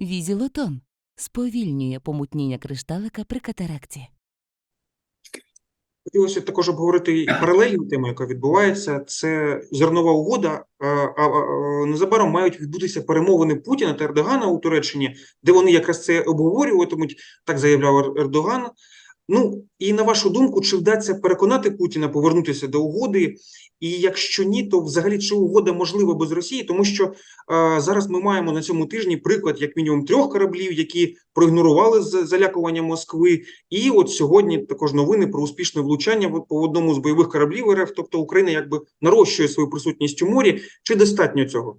Візілотон сповільнює помутніння кришталика при катаракті. Хотілося також обговорити і паралельну тему, яка відбувається. Це зернова угода. А, Незабаром мають відбутися перемовини Путіна та Ердогана у Туреччині, де вони якраз це обговорюватимуть, так заявляв Ердоган. Ну і на вашу думку, чи вдасться переконати Путіна повернутися до угоди? І якщо ні, то взагалі чи угода можлива без Росії? Тому що е, зараз ми маємо на цьому тижні приклад як мінімум трьох кораблів, які проігнорували залякування Москви, і от сьогодні також новини про успішне влучання по одному з бойових кораблів РФ. Тобто Україна якби нарощує свою присутність у морі. Чи достатньо цього,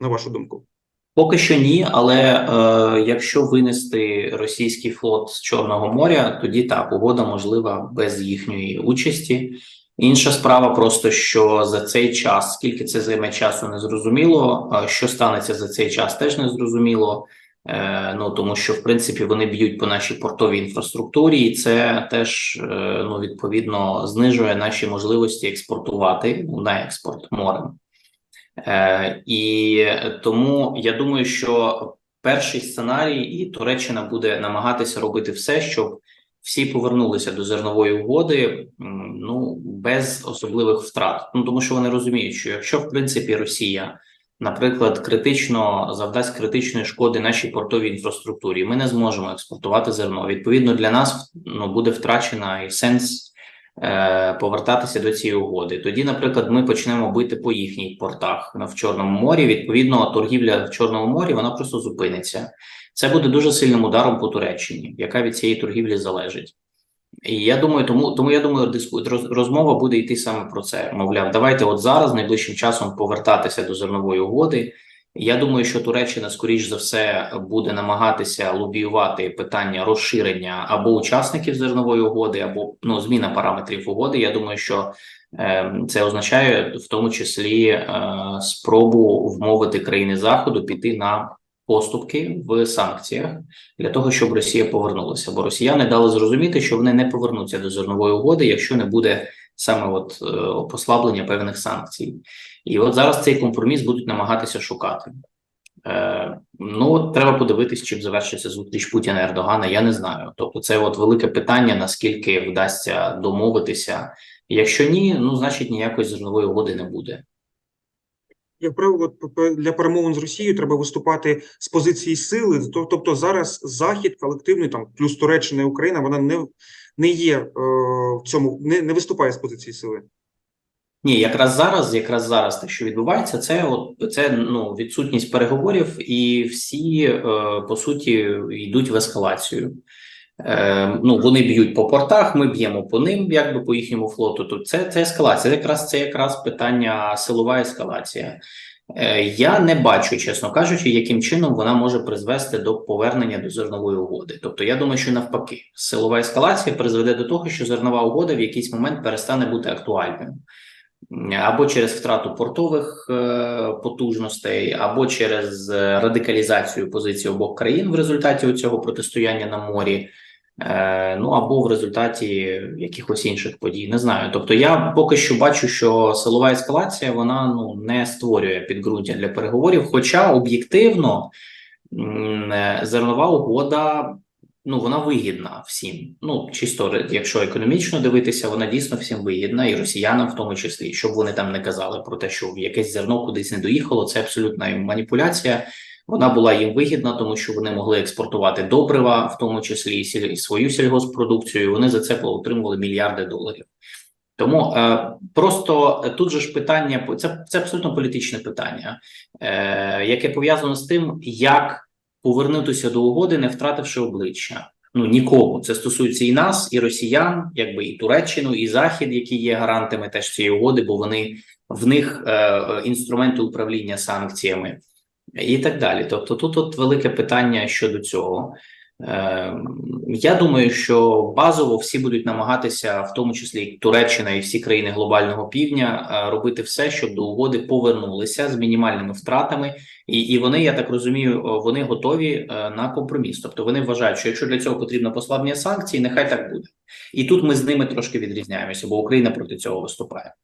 на вашу думку? Поки що ні, але е, якщо винести російський флот з Чорного моря, тоді так, угода можлива без їхньої участі. Інша справа просто, що за цей час, скільки це займе часу, не зрозуміло. е, Що станеться за цей час, теж не зрозуміло. Е, ну тому що в принципі вони б'ють по нашій портовій інфраструктурі, і це теж е, ну відповідно знижує наші можливості експортувати на експорт морем. Е, і тому я думаю, що перший сценарій, і Туреччина буде намагатися робити все, щоб всі повернулися до зернової угоди, ну без особливих втрат. Ну тому що вони розуміють, що якщо в принципі Росія, наприклад, критично завдасть критичної шкоди нашій портовій інфраструктурі, ми не зможемо експортувати зерно. Відповідно, для нас ну буде втрачена і сенс повертатися до цієї угоди. Тоді, наприклад, ми почнемо бити по їхніх портах в Чорному морі. Відповідно, торгівля в Чорному морі вона просто зупиниться. Це буде дуже сильним ударом по Туреччині, яка від цієї торгівлі залежить. І я думаю, тому тому я думаю, диску розмова буде йти саме про це. Мовляв, давайте от зараз найближчим часом повертатися до зернової угоди. Я думаю, що Туреччина, скоріш за все, буде намагатися лобіювати питання розширення або учасників зернової угоди, або ну зміна параметрів угоди. Я думаю, що е, це означає в тому числі е, спробу вмовити країни заходу піти на поступки в санкціях для того, щоб Росія повернулася. Бо росіяни дали зрозуміти, що вони не повернуться до зернової угоди, якщо не буде саме от е, послаблення певних санкцій. І от зараз цей компроміс будуть намагатися шукати. Е, ну от треба подивитись, чим завершиться зустріч Путіна і Ердогана. Я не знаю. Тобто, це от велике питання, наскільки вдасться домовитися. Якщо ні, ну значить ніякої зернової угоди не буде. Як правило, для перемовин з Росією треба виступати з позиції сили. Тобто зараз Захід колективний, там плюс Туреччина і Україна, вона не, не є е, в цьому, не, не виступає з позиції сили. Ні, якраз зараз, якраз зараз те, що відбувається, це от це ну відсутність переговорів, і всі е, по суті йдуть в ескалацію. Е, ну вони б'ють по портах, ми б'ємо по ним, якби по їхньому флоту. То це, це ескалація. Якраз це якраз питання силова ескалація. Е, я не бачу, чесно кажучи, яким чином вона може призвести до повернення до зернової угоди. Тобто, я думаю, що навпаки, силова ескалація призведе до того, що зернова угода в якийсь момент перестане бути актуальною або через втрату портових е, потужностей, або через е, радикалізацію позиції обох країн в результаті цього протистояння на морі. Е, ну або в результаті якихось інших подій, не знаю. Тобто, я поки що бачу, що силова ескалація вона ну не створює підґрунтя для переговорів. Хоча об'єктивно е, зернова угода ну вона вигідна всім. Ну чисто якщо економічно дивитися, вона дійсно всім вигідна, і росіянам в тому числі, щоб вони там не казали про те, що якесь зерно кудись не доїхало. Це абсолютна маніпуляція. Вона була їм вигідна, тому що вони могли експортувати добрива, в тому числі і свою сільгоспродукцію. і Вони за це отримували мільярди доларів. Тому е, просто е, тут же ж питання це, це абсолютно політичне питання, е, яке пов'язано з тим, як повернутися до угоди, не втративши обличчя. Ну нікому це стосується і нас, і росіян, якби і Туреччину, і Захід, які є гарантами теж цієї угоди, бо вони в них е, е, інструменти управління санкціями і так далі. Тобто, тут от велике питання щодо цього. Е, я думаю, що базово всі будуть намагатися, в тому числі і Туреччина і всі країни глобального півдня, е, робити все, щоб до угоди повернулися з мінімальними втратами, і, і вони, я так розумію, вони готові е, на компроміс. Тобто вони вважають, що якщо для цього потрібно послаблення санкцій, нехай так буде. І тут ми з ними трошки відрізняємося, бо Україна проти цього виступає.